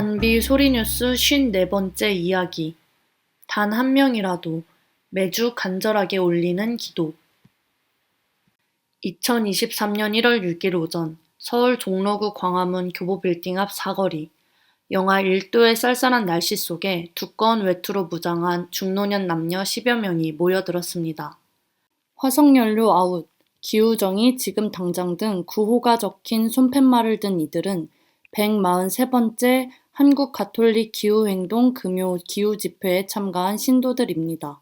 단비 소리뉴스 54번째 이야기. 단 한 명이라도 매주 간절하게 올리는 기도. 2023년 1월 6일 오전 서울 종로구 광화문 교보빌딩 앞 사거리. 영하 1도의 쌀쌀한 날씨 속에 두꺼운 외투로 무장한 중노년 남녀 10여 명이 모여들었습니다. 화석연료 아웃, 기후정의 지금 당장 등 구호가 적힌 손팻말을 든 이들은 143번째 한국 가톨릭 기후행동 금요 기후집회에 참가한 신도들입니다.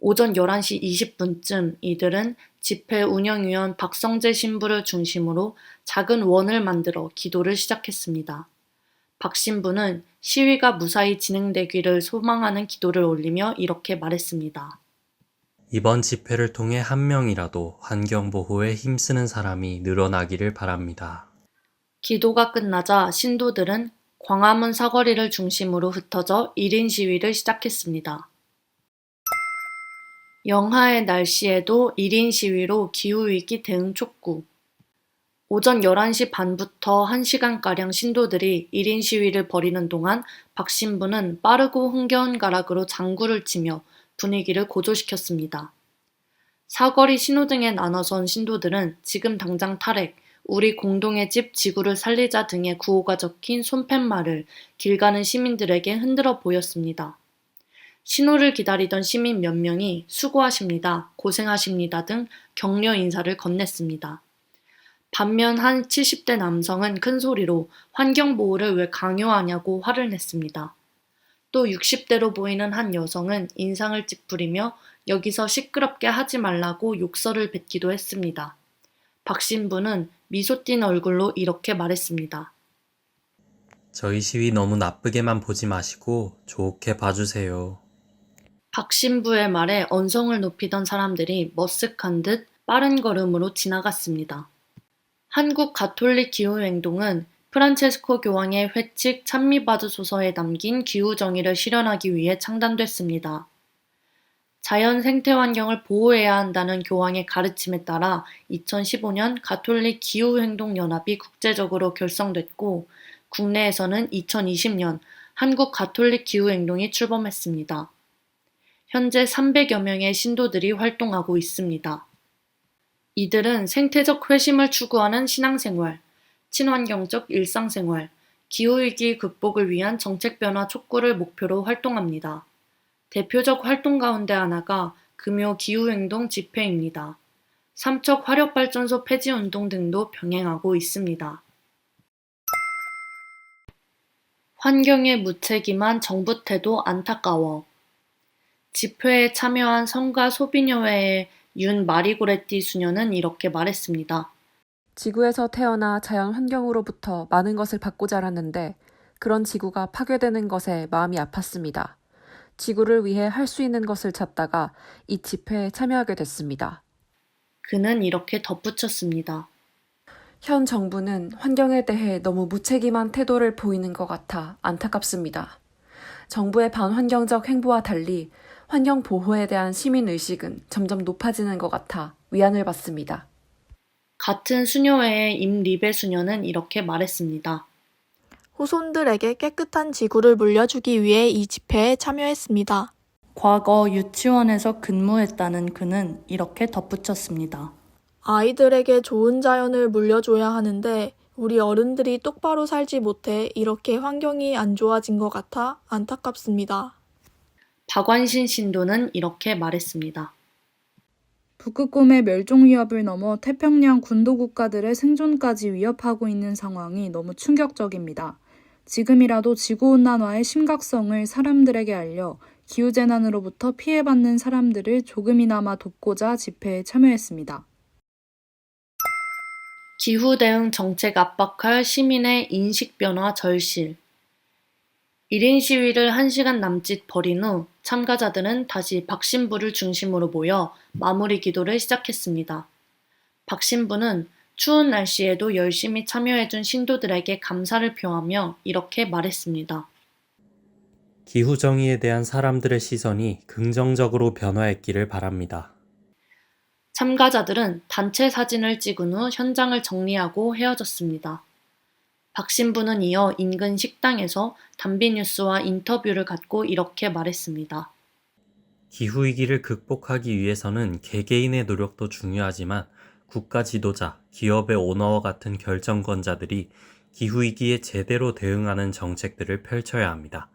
오전 11시 20분쯤 이들은 집회 운영위원 박성재 신부를 중심으로 작은 원을 만들어 기도를 시작했습니다. 박 신부는 시위가 무사히 진행되기를 소망하는 기도를 올리며 이렇게 말했습니다. 이번 집회를 통해 한 명이라도 환경보호에 힘쓰는 사람이 늘어나기를 바랍니다. 기도가 끝나자 신도들은 광화문 사거리를 중심으로 흩어져 1인 시위를 시작했습니다. 영하의 날씨에도 1인 시위로 기후위기 대응 촉구. 오전 11시 반부터 1시간가량 신도들이 1인 시위를 벌이는 동안 박 신부는 빠르고 흥겨운 가락으로 장구를 치며 분위기를 고조시켰습니다. 사거리 신호등에 나눠선 신도들은 지금 당장 탈핵, 우리 공동의 집 지구를 살리자 등의 구호가 적힌 손팻말을 길 가는 시민들에게 흔들어 보였습니다. 신호를 기다리던 시민 몇 명이 수고하십니다, 고생하십니다 등 격려 인사를 건넸습니다. 반면 한 70대 남성은 큰 소리로 환경보호를 왜 강요하냐고 화를 냈습니다. 또 60대로 보이는 한 여성은 인상을 찌푸리며 여기서 시끄럽게 하지 말라고 욕설을 뱉기도 했습니다. 박 신부는 미소 띤 얼굴로 이렇게 말했습니다. 저희 시위 너무 나쁘게만 보지 마시고 좋게 봐주세요. 박 신부의 말에 언성을 높이던 사람들이 머쓱한 듯 빠른 걸음으로 지나갔습니다. 한국 가톨릭 기후행동은 프란체스코 교황의 회칙 찬미받으소서에 담긴 기후 정의를 실현하기 위해 창단됐습니다. 자연 생태 환경을 보호해야 한다는 교황의 가르침에 따라 2015년 가톨릭 기후행동연합이 국제적으로 결성됐고 국내에서는 2020년 한국 가톨릭 기후행동이 출범했습니다. 현재 300여 명의 신도들이 활동하고 있습니다. 이들은 생태적 회심을 추구하는 신앙생활, 친환경적 일상생활, 기후위기 극복을 위한 정책 변화 촉구를 목표로 활동합니다. 대표적 활동 가운데 하나가 금요 기후행동 집회입니다. 삼척 화력발전소 폐지 운동 등도 병행하고 있습니다. 환경에 무책임한 정부 태도 안타까워. 집회에 참여한 성가 소비녀회의 윤 마리고레티 수녀는 이렇게 말했습니다. 지구에서 태어나 자연 환경으로부터 많은 것을 받고 자랐는데 그런 지구가 파괴되는 것에 마음이 아팠습니다. 지구를 위해 할 수 있는 것을 찾다가 이 집회에 참여하게 됐습니다. 그는 이렇게 덧붙였습니다. 현 정부는 환경에 대해 너무 무책임한 태도를 보이는 것 같아 안타깝습니다. 정부의 반환경적 행보와 달리 환경 보호에 대한 시민 의식은 점점 높아지는 것 같아 위안을 받습니다. 같은 수녀회의 임리베 수녀는 이렇게 말했습니다. 후손들에게 깨끗한 지구를 물려주기 위해 이 집회에 참여했습니다. 과거 유치원에서 근무했다는 그는 이렇게 덧붙였습니다. 아이들에게 좋은 자연을 물려줘야 하는데 우리 어른들이 똑바로 살지 못해 이렇게 환경이 안 좋아진 것 같아 안타깝습니다. 박완신 신도는 이렇게 말했습니다. 북극곰의 멸종 위협을 넘어 태평양 군도 국가들의 생존까지 위협하고 있는 상황이 너무 충격적입니다. 지금이라도 지구온난화의 심각성을 사람들에게 알려 기후재난으로부터 피해받는 사람들을 조금이나마 돕고자 집회에 참여했습니다. 기후 대응 정책 압박할 시민의 인식 변화 절실. 1인 시위를 1시간 남짓 벌인 후 참가자들은 다시 박 신부를 중심으로 모여 마무리 기도를 시작했습니다. 박 신부는 추운 날씨에도 열심히 참여해준 신도들에게 감사를 표하며 이렇게 말했습니다. 기후 정의에 대한 사람들의 시선이 긍정적으로 변화했기를 바랍니다. 참가자들은 단체 사진을 찍은 후 현장을 정리하고 헤어졌습니다. 박 신부는 이어 인근 식당에서 담비뉴스와 인터뷰를 갖고 이렇게 말했습니다. 기후위기를 극복하기 위해서는 개개인의 노력도 중요하지만 국가 지도자, 기업의 오너와 같은 결정권자들이 기후위기에 제대로 대응하는 정책들을 펼쳐야 합니다.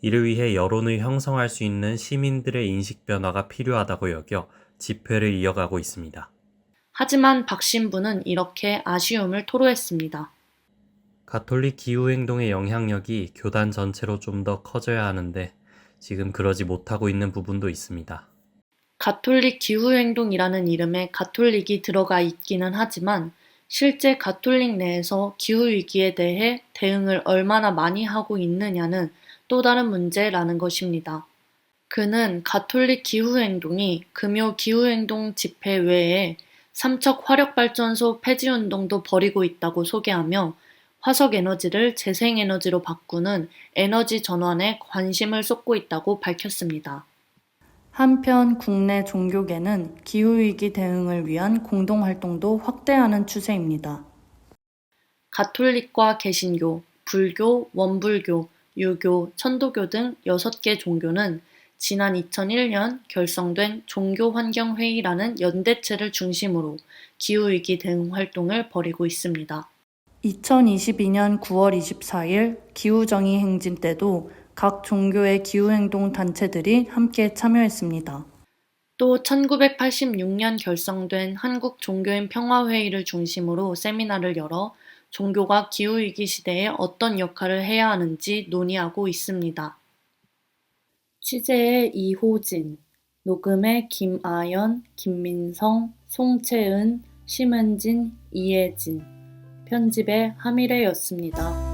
이를 위해 여론을 형성할 수 있는 시민들의 인식 변화가 필요하다고 여겨 집회를 이어가고 있습니다. 하지만 박 신부는 이렇게 아쉬움을 토로했습니다. 가톨릭 기후행동의 영향력이 교단 전체로 좀 더 커져야 하는데 지금 그러지 못하고 있는 부분도 있습니다. 가톨릭 기후행동이라는 이름에 가톨릭이 들어가 있기는 하지만 실제 가톨릭 내에서 기후위기에 대해 대응을 얼마나 많이 하고 있느냐는 또 다른 문제라는 것입니다. 그는 가톨릭 기후행동이 금요 기후행동 집회 외에 삼척 화력발전소 폐지운동도 벌이고 있다고 소개하며 화석에너지를 재생에너지로 바꾸는 에너지 전환에 관심을 쏟고 있다고 밝혔습니다. 한편 국내 종교계는 기후위기 대응을 위한 공동활동도 확대하는 추세입니다. 가톨릭과 개신교, 불교, 원불교, 유교, 천도교 등 6개 종교는 지난 2001년 결성된 종교환경회의라는 연대체를 중심으로 기후위기 대응 활동을 벌이고 있습니다. 2022년 9월 24일 기후정의 행진 때도 각 종교의 기후행동 단체들이 함께 참여했습니다. 또 1986년 결성된 한국 종교인 평화회의를 중심으로 세미나를 열어 종교가 기후위기 시대에 어떤 역할을 해야 하는지 논의하고 있습니다. 취재의 이호진, 녹음의 김아연, 김민성, 송채은, 심은진, 이혜진, 편집의 하미래였습니다.